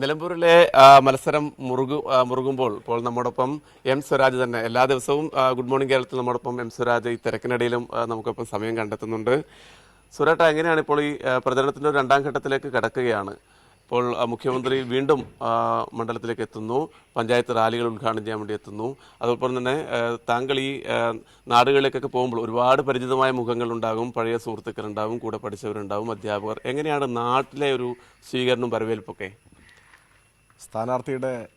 നിലമ്പൂരിലെ മത്സരം മുറുകു മുറുകുമ്പോൾ ഇപ്പോൾ നമ്മോടൊപ്പം എം സ്വരാജ് തന്നെ. എല്ലാ ദിവസവും ഗുഡ് മോർണിംഗ് കേരളത്തിൽ നമ്മോടൊപ്പം എം സ്വരാജ് ഈ തിരക്കിനിടയിലും നമുക്കൊപ്പം സമയം കണ്ടെത്തുന്നുണ്ട്. സുരേട്ട എങ്ങനെയാണ് ഇപ്പോൾ ഈ പ്രചരണത്തിന്റെ ഒരു രണ്ടാം ഘട്ടത്തിലേക്ക് കടക്കുകയാണ്? ഇപ്പോൾ മുഖ്യമന്ത്രി വീണ്ടും മണ്ഡലത്തിലേക്ക് എത്തുന്നു. പഞ്ചായത്ത് റാലികൾ ഉദ്ഘാടനം ചെയ്യാൻ വേണ്ടി എത്തുന്നു. അതുപോലെ തന്നെ താങ്കൾ ഈ നാടുകളിലേക്കൊക്കെ പോകുമ്പോൾ ഒരുപാട് പരിചിതമായ മുഖങ്ങളുണ്ടാകും പഴയ സുഹൃത്തുക്കളുണ്ടാവും കൂടെ പഠിച്ചവരുണ്ടാകും അധ്യാപകർ. എങ്ങനെയാണ് നാട്ടിലെ ഒരു സ്വീകരണവും വരവേൽപ്പൊക്കെ? സ്ഥാനാർത്ഥിയുടെ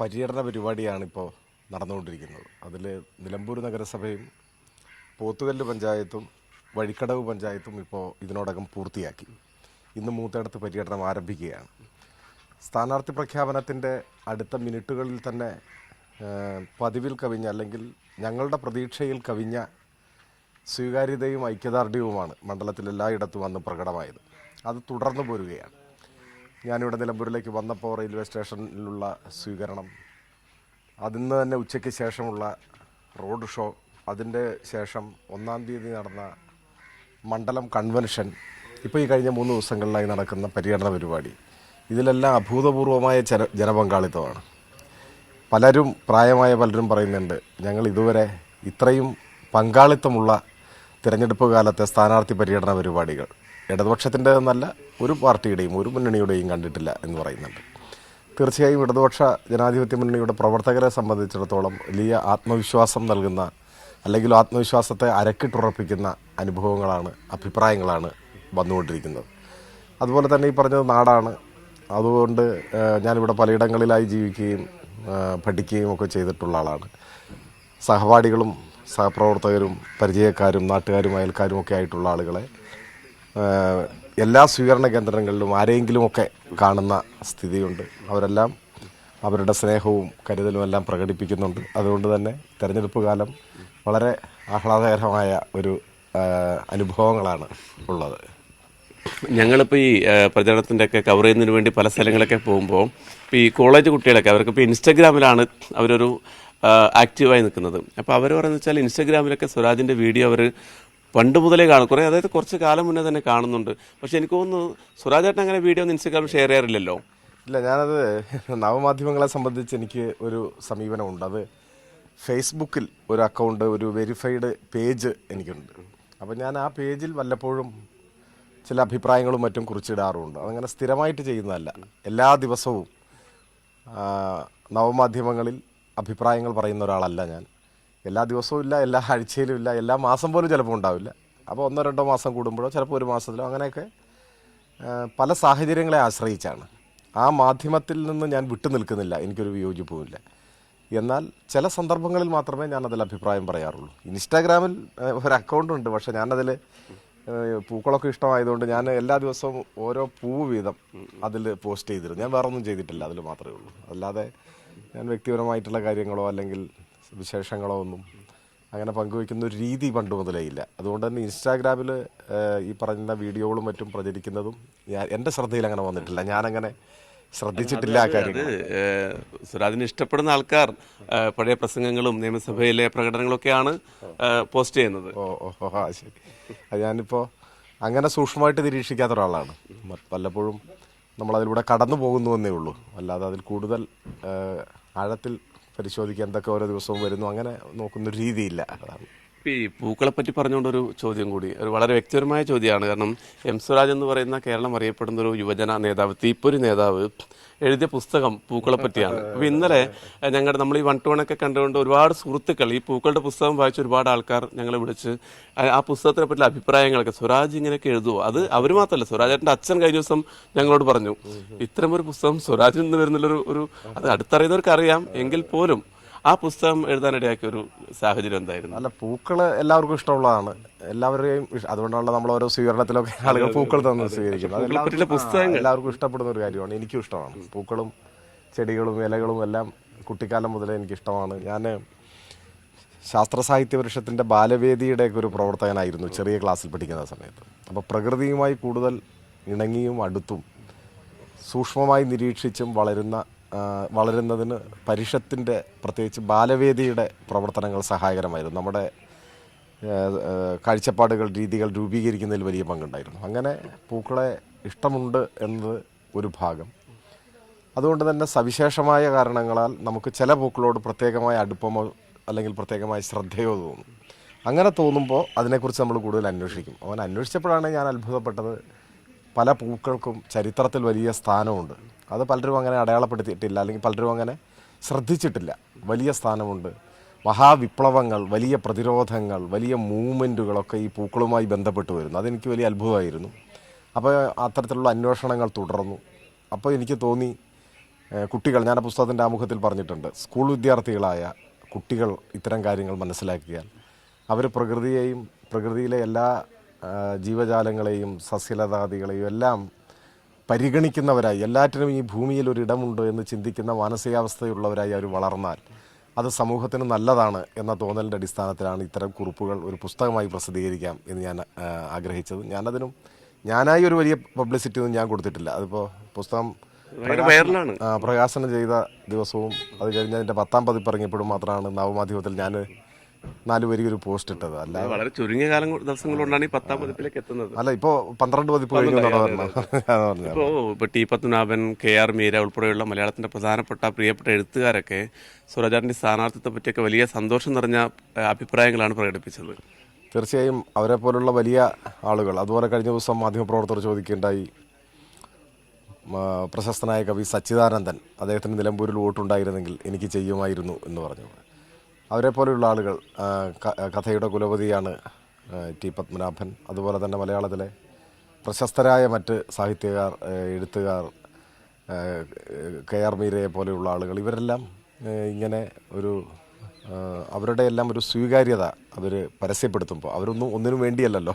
പര്യടന പരിപാടിയാണ് ഇപ്പോൾ നടന്നുകൊണ്ടിരിക്കുന്നത്. അതിൽ നിലമ്പൂർ നഗരസഭയും പോത്തുകല്ല് പഞ്ചായത്തും വഴിക്കടവ് പഞ്ചായത്തും ഇപ്പോൾ ഇതിനോടകം പൂർത്തിയാക്കി. ഇന്ന് മൂത്തേടത്ത് പര്യടനം ആരംഭിക്കുകയാണ്. സ്ഥാനാർത്ഥി പ്രഖ്യാപനത്തിന്റെ അടുത്ത മിനിറ്റുകളിൽ തന്നെ പതിവിൽ കവിഞ്ഞ അല്ലെങ്കിൽ ഞങ്ങളുടെ പ്രതീക്ഷയിൽ കവിഞ്ഞ സ്വീകാര്യതയും ഐക്യദാർഢ്യവുമാണ് മണ്ഡലത്തിൽ എല്ലായിടത്തും അന്ന് പ്രകടമായത്. അത് തുടർന്നു പോരുകയാണ്. ഞാനിവിടെ നിലമ്പൂരിലേക്ക് വന്നപ്പോൾ റെയിൽവേ സ്റ്റേഷനിലുള്ള സ്വീകരണം. അതിന്ന് തന്നെ ഉച്ചയ്ക്ക് ശേഷമുള്ള റോഡ് ഷോ. അതിന്റെ ശേഷം ഒന്നാം തീയതി നടന്ന മണ്ഡലം കൺവെൻഷൻ. ഇപ്പോൾ ഈ കഴിഞ്ഞ മൂന്ന് ദിവസങ്ങളിലായി നടക്കുന്ന പര്യടന പരിപാടി. ഇതിലെല്ലാം അഭൂതപൂർവമായ ജന ജനപങ്കാളിത്തമാണ്. പലരും പ്രായമായ പലരും പറയുന്നുണ്ട് ഞങ്ങൾ ഇതുവരെ ഇത്രയും പങ്കാളിത്തമുള്ള തിരഞ്ഞെടുപ്പ് കാലത്തെ സ്ഥാനാർത്ഥി പര്യടന പരിപാടികൾ ഇടതുപക്ഷത്തിന്റെ എന്നല്ല ഒരു പാർട്ടിയുടെയും ഒരു മുന്നണിയുടെയും കണ്ടിട്ടില്ല എന്ന് പറയുന്നുണ്ട്. തീർച്ചയായും ഇടതുപക്ഷ ജനാധിപത്യ മുന്നണിയുടെ പ്രവർത്തകരെ സംബന്ധിച്ചിടത്തോളം വലിയ ആത്മവിശ്വാസം നൽകുന്ന അല്ലെങ്കിൽ ആത്മവിശ്വാസത്തെ അരക്കിട്ടുറപ്പിക്കുന്ന അനുഭവങ്ങളാണ് അഭിപ്രായങ്ങളാണ് വന്നുകൊണ്ടിരിക്കുന്നത്. അതുപോലെ തന്നെ ഈ പറഞ്ഞത് നാടാണ്. അതുകൊണ്ട് ഞാനിവിടെ പലയിടങ്ങളിലായി ജീവിക്കുകയും പഠിക്കുകയും ഒക്കെ ചെയ്തിട്ടുള്ള ആളാണ്. സഹപാഠികളും സഹപ്രവർത്തകരും പരിചയക്കാരും നാട്ടുകാരും അയൽക്കാരും ഒക്കെ ആയിട്ടുള്ള ആളുകളെ എല്ലാ സ്വീകരണ കേന്ദ്രങ്ങളിലും ആരെങ്കിലുമൊക്കെ കാണുന്ന സ്ഥിതിയുണ്ട്. അവരെല്ലാം അവരുടെ സ്നേഹവും കരുതലും എല്ലാം പ്രകടിപ്പിക്കുന്നുണ്ട്. അതുകൊണ്ട് തന്നെ തെരഞ്ഞെടുപ്പ് കാലം വളരെ ആഹ്ലാദകരമായ ഒരു അനുഭവങ്ങളാണ് ഉള്ളത്. ഞങ്ങളിപ്പോൾ ഈ പ്രചരണത്തിന്റെ ഒക്കെ കവർ ചെയ്യുന്നതിന് വേണ്ടി പല സ്ഥലങ്ങളൊക്കെ പോകുമ്പോൾ ഇപ്പോൾ ഈ കോളേജ് കുട്ടികളൊക്കെ അവർക്ക് ഇപ്പോൾ ഇൻസ്റ്റഗ്രാമിലാണ് അവരൊരു ആക്റ്റീവായി നിൽക്കുന്നത്. അപ്പോൾ അവർ പറയുന്നത് വെച്ചാൽ ഇൻസ്റ്റഗ്രാമിലൊക്കെ സ്വരാജിന്റെ വീഡിയോ അവർ പണ്ട് മുതലേ കാണും. കുറേ അതായത് കുറച്ച് കാലം മുന്നേ തന്നെ കാണുന്നുണ്ട്. പക്ഷെ എനിക്ക് തോന്നുന്നു സ്വരാജേട്ടൻ അങ്ങനെ വീഡിയോ ഒന്നും ഇൻസ്റ്റഗ്രാമിൽ ഷെയർ ചെയ്യാറില്ലല്ലോ. ഇല്ല ഞാനത് നവമാധ്യമങ്ങളെ സംബന്ധിച്ച് എനിക്ക് ഒരു സമീപനമുണ്ട്. അത് ഫേസ്ബുക്കിൽ ഒരു അക്കൗണ്ട് ഒരു വെരിഫൈഡ് പേജ് എനിക്കുണ്ട്. അപ്പോൾ ഞാൻ ആ പേജിൽ വല്ലപ്പോഴും ചില അഭിപ്രായങ്ങളും മറ്റും കുറിച്ചിടാറുമുണ്ട് അതങ്ങനെ സ്ഥിരമായിട്ട് ചെയ്യുന്നതല്ല. എല്ലാ ദിവസവും നവമാധ്യമങ്ങളിൽ അഭിപ്രായങ്ങൾ പറയുന്ന ഒരാളല്ല ഞാൻ. എല്ലാ ദിവസവും ഇല്ല എല്ലാ ആഴ്ചയിലും ഇല്ല എല്ലാ മാസം പോലും ചിലപ്പോൾ ഉണ്ടാവില്ല. അപ്പോൾ ഒന്നോ രണ്ടോ മാസം കൂടുമ്പോഴോ ചിലപ്പോൾ ഒരു മാസത്തിലോ അങ്ങനെയൊക്കെ പല സാഹചര്യങ്ങളെ ആശ്രയിച്ചാണ്. ആ മാധ്യമത്തിൽ നിന്ന് ഞാൻ വിട്ടു നിൽക്കുന്നില്ല എനിക്കൊരു വിയോജിപ്പുമില്ല. എന്നാൽ ചില സന്ദർഭങ്ങളിൽ മാത്രമേ ഞാൻ അതിൽ അഭിപ്രായം പറയാറുള്ളൂ. ഇൻസ്റ്റാഗ്രാമിൽ ഒരു അക്കൗണ്ട് ഉണ്ട് പക്ഷേ ഞാനതിൽ പൂക്കളൊക്കെ ഇഷ്ടമായതുകൊണ്ട് ഞാൻ എല്ലാ ദിവസവും ഓരോ പൂവ് വീതം അതിൽ പോസ്റ്റ് ചെയ്തിരുന്നു. ഞാൻ വേറൊന്നും ചെയ്തിട്ടില്ല അതിൽ മാത്രമേ ഉള്ളൂ. അല്ലാതെ ഞാൻ വ്യക്തിപരമായിട്ടുള്ള കാര്യങ്ങളോ അല്ലെങ്കിൽ വിശേഷങ്ങളോ ഒന്നും അങ്ങനെ പങ്കുവയ്ക്കുന്ന ഒരു രീതി പണ്ട് മുതലേ ഇല്ല. അതുകൊണ്ട് തന്നെ ഇൻസ്റ്റാഗ്രാമിൽ ഈ പറയുന്ന വീഡിയോകളും മറ്റും പ്രചരിക്കുന്നതും ഞാൻ എന്റെ ശ്രദ്ധയിൽ അങ്ങനെ വന്നിട്ടില്ല. ഞാനങ്ങനെ ശ്രദ്ധിച്ചിട്ടില്ല ആ കാര്യങ്ങൾ. ഇഷ്ടപ്പെടുന്ന ആൾക്കാർ പഴയ പ്രസംഗങ്ങളും നിയമസഭയിലെ പ്രകടനങ്ങളൊക്കെയാണ് പോസ്റ്റ് ചെയ്യുന്നത്. ഓ ഓ ആ ശരി. അത് ഞാനിപ്പോൾ അങ്ങനെ സൂക്ഷ്മമായിട്ട് നിരീക്ഷിക്കാത്ത ഒരാളാണ്. പലപ്പോഴും വല്ലപ്പോഴും നമ്മളതിലൂടെ കടന്നു പോകുന്നു എന്നേ ഉള്ളൂ. അല്ലാതെ അതിൽ കൂടുതൽ ആഴത്തിൽ പരിശോധിക്കാൻ എന്തൊക്കെ ഓരോ ദിവസവും വരുന്നു അങ്ങനെ നോക്കുന്നൊരു രീതിയില്ല. അതാണ് ഈ പറഞ്ഞുകൊണ്ട് ഒരു ചോദ്യം കൂടി. ഒരു വളരെ വ്യക്തിപരമായ ചോദ്യമാണ്. കാരണം എം സ്വരാജ് എന്ന് പറയുന്ന കേരളം അറിയപ്പെടുന്ന ഒരു യുവജന നേതാവ് തീപ്പൊരി നേതാവ് എഴുതിയ പുസ്തകം പൂക്കളെ പറ്റിയാണ്. അപ്പൊ ഇന്നലെ ഞങ്ങളുടെ നമ്മൾ ഈ വൺ ടു ഒക്കെ കണ്ടുകൊണ്ട് ഒരുപാട് സുഹൃത്തുക്കൾ ഈ പൂക്കളുടെ പുസ്തകം വായിച്ച ഒരുപാട് ആൾക്കാർ ഞങ്ങളെ വിളിച്ച് ആ- പുസ്തകത്തിനെ പറ്റിയുള്ള അഭിപ്രായങ്ങളൊക്കെ സ്വരാജ് ഇങ്ങനെയൊക്കെ എഴുതുമോ അത് അവർ മാത്രമല്ല സ്വരാജേട്ടന്റെ അച്ഛൻ കഴിഞ്ഞ ദിവസം ഞങ്ങളോട് പറഞ്ഞു ഇത്തരം ഒരു പുസ്തകം സ്വരാജിൽ നിന്ന് വരുന്നുള്ളൊരു ഒരു അത് അടുത്തറിയുന്നവർക്ക് അറിയാം എങ്കിൽ പോലും ആ പുസ്തകം എഴുതാനിടയാക്കിയ ഒരു സാഹചര്യം എന്തായിരുന്നു? അല്ല പൂക്കൾ എല്ലാവർക്കും ഇഷ്ടമുള്ളതാണ്. എല്ലാവരെയും അതുകൊണ്ടാണ് അതുകൊണ്ടാണല്ലോ നമ്മൾ ഓരോ സ്വീകരണത്തിലൊക്കെ ആളുകൾ പൂക്കൾ തന്നു സ്വീകരിക്കും അത് പുസ്തകം എല്ലാവർക്കും ഇഷ്ടപ്പെടുന്ന ഒരു കാര്യമാണ്. എനിക്കും ഇഷ്ടമാണ്. പൂക്കളും ചെടികളും ഇലകളും എല്ലാം കുട്ടിക്കാലം മുതലേ എനിക്ക് ഇഷ്ടമാണ് ഞാൻ ശാസ്ത്ര സാഹിത്യ പരിഷത്തിന്റെ ബാലവേദിയുടെ ഒക്കെ ഒരു പ്രവർത്തകനായിരുന്നു ചെറിയ ക്ലാസ്സിൽ പഠിക്കുന്ന സമയത്ത്. അപ്പോൾ പ്രകൃതിയുമായി കൂടുതൽ ഇണങ്ങിയും അടുത്തും സൂക്ഷ്മമായി നിരീക്ഷിച്ചും വളരുന്ന വളരുന്നതിന് പരിഷത്തിന്റെ പ്രത്യേകിച്ച് ബാലവേദിയുടെ പ്രവർത്തനങ്ങൾ സഹായകരമായിരുന്നു. നമ്മുടെ കാഴ്ചപ്പാടുകൾ രീതികൾ രൂപീകരിക്കുന്നതിൽ വലിയ പങ്കുണ്ടായിരുന്നു. അങ്ങനെ പൂക്കളെ ഇഷ്ടമുണ്ട് എന്നത് ഒരു ഭാഗം. അതുകൊണ്ട് തന്നെ സവിശേഷമായ കാരണങ്ങളാൽ നമുക്ക് ചില പൂക്കളോട് പ്രത്യേകമായ അടുപ്പമോ അല്ലെങ്കിൽ പ്രത്യേകമായ ശ്രദ്ധയോ തോന്നും. അങ്ങനെ തോന്നുമ്പോൾ അതിനെക്കുറിച്ച് നമ്മൾ കൂടുതൽ അന്വേഷിക്കും. അവൻ അന്വേഷിച്ചപ്പോഴാണ് ഞാൻ അത്ഭുതപ്പെട്ടത് പല പൂക്കൾക്കും ചരിത്രത്തിൽ വലിയ സ്ഥാനമുണ്ട്. അത് പലരും അങ്ങനെ അടയാളപ്പെടുത്തിയിട്ടില്ല അല്ലെങ്കിൽ പലരും അങ്ങനെ ശ്രദ്ധിച്ചിട്ടില്ല. വലിയ സ്ഥാനമുണ്ട്. മഹാവിപ്ലവങ്ങൾ വലിയ പ്രതിരോധങ്ങൾ വലിയ മൂവ്മെന്റുകളൊക്കെ ഈ പൂക്കളുമായി ബന്ധപ്പെട്ട് വരുന്നു. അതെനിക്ക് വലിയ അത്ഭുതമായിരുന്നു. അപ്പോൾ അത്തരത്തിലുള്ള അന്വേഷണങ്ങൾ തുടർന്നു. അപ്പോൾ എനിക്ക് തോന്നി കുട്ടികൾ ഞാൻ ആ പുസ്തകത്തിന്റെ ആമുഖത്തിൽ പറഞ്ഞിട്ടുണ്ട് സ്കൂൾ വിദ്യാർത്ഥികളായ കുട്ടികൾ ഇത്തരം കാര്യങ്ങൾ മനസ്സിലാക്കിയാൽ അവർ പ്രകൃതിയെയും പ്രകൃതിയിലെ എല്ലാ ജീവജാലങ്ങളെയും സസ്യലതാദികളെയും എല്ലാം പരിഗണിക്കുന്നവരായി എല്ലാറ്റിനും ഈ ഭൂമിയിൽ ഒരു ഇടമുണ്ട് എന്ന് ചിന്തിക്കുന്ന മാനസികാവസ്ഥയുള്ളവരായി അവർ വളർന്നാൽ അത് സമൂഹത്തിന് നല്ലതാണ് എന്ന തോന്നലിന്റെ അടിസ്ഥാനത്തിലാണ് ഇത്തരം കുറിപ്പുകൾ ഒരു പുസ്തകമായി പ്രസിദ്ധീകരിക്കാം എന്ന് ഞാൻ ആഗ്രഹിച്ചത്. ഞാനതിനും ഞാനായി ഒരു വലിയ പബ്ലിസിറ്റി ഒന്നും ഞാൻ കൊടുത്തിട്ടില്ല. അതിപ്പോൾ പുസ്തകം പ്രകാശനം ചെയ്ത ദിവസവും അത് കഴിഞ്ഞ് അതിന്റെ പത്താം പതിപ്പ് ഇറങ്ങിയപ്പോഴും മാത്രമാണ് നവമാധ്യമത്തിൽ ഞാൻ നാല് വരി ഒരു പോസ്റ്റ് ഇട്ടത്. അല്ല വളരെ ചുരുങ്ങിയ കാലം ദിവസം കൊണ്ടാണ് ഈ പത്താം പതിപ്പിലേക്ക് എത്തുന്നത്. അല്ല ഇപ്പോ പന്ത്രണ്ട് പതിപ്പ് കഴിഞ്ഞു ഇപ്പോ ഇപ്പൊ T Padmanabhan K R Meera ഉൾപ്പെടെയുള്ള മലയാളത്തിന്റെ പ്രധാനപ്പെട്ട പ്രിയപ്പെട്ട എഴുത്തുകാരൊക്കെ സ്വരാജാറിന്റെ സ്ഥാനാർത്ഥിത്വത്തെ പറ്റിയൊക്കെ വലിയ സന്തോഷം നിറഞ്ഞ അഭിപ്രായങ്ങളാണ് പ്രകടിപ്പിച്ചത്. തീർച്ചയായും അവരെ പോലുള്ള വലിയ ആളുകൾ അതുപോലെ കഴിഞ്ഞ ദിവസം മാധ്യമപ്രവർത്തകർ ചോദിക്കുകയുണ്ടായി. പ്രശസ്തനായ കവി സച്ചിദാനന്ദൻ അദ്ദേഹത്തിന് നിലമ്പൂരിൽ വോട്ടുണ്ടായിരുന്നെങ്കിൽ എനിക്ക് ചെയ്യുമായിരുന്നു എന്ന് പറഞ്ഞു. അവരെ പോലെയുള്ള ആളുകൾ കഥയുടെ കുലപതിയാണ് ടി പത്മനാഭൻ. അതുപോലെ തന്നെ മലയാളത്തിലെ പ്രശസ്തരായ മറ്റ് സാഹിത്യകാർ എഴുത്തുകാർ കെ ആർ മീരയെ പോലെയുള്ള ആളുകൾ ഇവരെല്ലാം ഇങ്ങനെ ഒരു അവരുടെ എല്ലാം ഒരു സ്വീകാര്യത അവർ പരസ്യപ്പെടുത്തുമ്പോൾ അവരൊന്നും ഒന്നിനും വേണ്ടിയല്ലല്ലോ.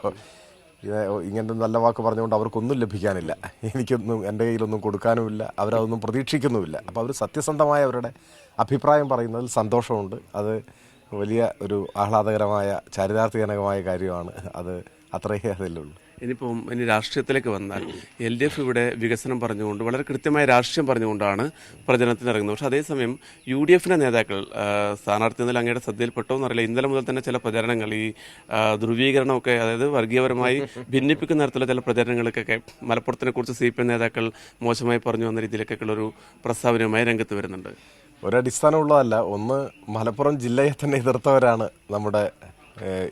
ഇങ്ങനത്തെ നല്ല വാക്ക് പറഞ്ഞുകൊണ്ട് അവർക്കൊന്നും ലഭിക്കാനില്ല. എനിക്കൊന്നും എന്റെ കയ്യിലൊന്നും കൊടുക്കാനുമില്ല. അവരതൊന്നും പ്രതീക്ഷിക്കുന്നുമില്ല. അപ്പോൾ അവർ സത്യസന്ധമായ അവരുടെ അഭിപ്രായം പറയുന്നതിൽ സന്തോഷമുണ്ട്. അത് വലിയ ഒരു ആഹ്ലാദകരമായ ചാരിതാർത്ഥ്യജനകമായ കാര്യമാണ്. അത് അത്രയേ അതിലുള്ളൂ. ഇനിയിപ്പം ഇനി രാഷ്ട്രീയത്തിലേക്ക് വന്നാൽ എൽ ഡി എഫ് ഇവിടെ വികസനം പറഞ്ഞുകൊണ്ട് വളരെ കൃത്യമായ രാഷ്ട്രീയം പറഞ്ഞുകൊണ്ടാണ് പ്രചരണത്തിന് ഇറങ്ങുന്നത്. പക്ഷേ അതേസമയം യു ഡി എഫിന്റെ നേതാക്കൾ സ്ഥാനാർത്ഥി എന്നതിൽ അങ്ങയുടെ ശ്രദ്ധയിൽപ്പെട്ടോ എന്നറിയില്ല. ഇന്നലെ മുതൽ തന്നെ ചില പ്രചരണങ്ങൾ ഈ ധ്രുവീകരണമൊക്കെ അതായത് വർഗീയപരമായി ഭിന്നിപ്പിക്കുന്ന തരത്തിലുള്ള ചില പ്രചരണങ്ങൾക്കൊക്കെ മലപ്പുറത്തിനെ കുറിച്ച് സി പി എം നേതാക്കൾ മോശമായി പറഞ്ഞു വന്ന രീതിയിലൊക്കെ ഒരു പ്രസ്താവനയുമായി രംഗത്ത് വരുന്നുണ്ട്. ഒരടിസ്ഥാനമുള്ളതല്ല ഒന്ന് മലപ്പുറം ജില്ലയെ തന്നെ എതിർത്തവരാണ് നമ്മുടെ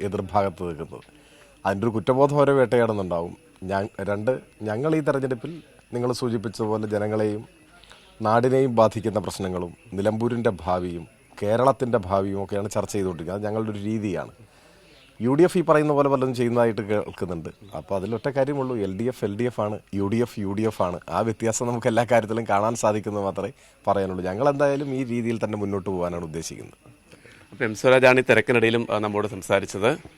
എതിർഭാഗത്ത് നിൽക്കുന്നത്. അതിന്റെ ഒരു കുറ്റബോധം അവരെ വേട്ടയാടുന്നുണ്ടാവും. ഞാൻ രണ്ട് ഞങ്ങൾ ഈ തെരഞ്ഞെടുപ്പിൽ നിങ്ങൾ സൂചിപ്പിച്ചതുപോലെ ജനങ്ങളെയും നാടിനെയും ബാധിക്കുന്ന പ്രശ്നങ്ങളും നിലമ്പൂരിന്റെ ഭാവിയും കേരളത്തിന്റെ ഭാവിയും ഒക്കെയാണ് ചർച്ച ചെയ്തുകൊണ്ടിരിക്കുന്നത്. അത് ഞങ്ങളുടെ ഒരു രീതിയാണ്. യു ഡി എഫ് ഈ പറയുന്ന പോലെ പലതും ചെയ്യുന്നതായിട്ട് കേൾക്കുന്നുണ്ട്. അപ്പോൾ അതിലൊറ്റ കാര്യമുള്ളൂ. L D F L D F ആണ്. U D F U D F ആണ്. ആ വ്യത്യാസം നമുക്ക് എല്ലാ കാര്യത്തിലും കാണാൻ സാധിക്കുന്നത് മാത്രമേ പറയാനുള്ളൂ. ഞങ്ങൾ എന്തായാലും ഈ രീതിയിൽ തന്നെ മുന്നോട്ട് പോകാനാണ് ഉദ്ദേശിക്കുന്നത്. അപ്പോൾ എം സ്വരാജാണ് ഈ തിരക്കിനിടയിലും നമ്മോട് സംസാരിച്ചത്.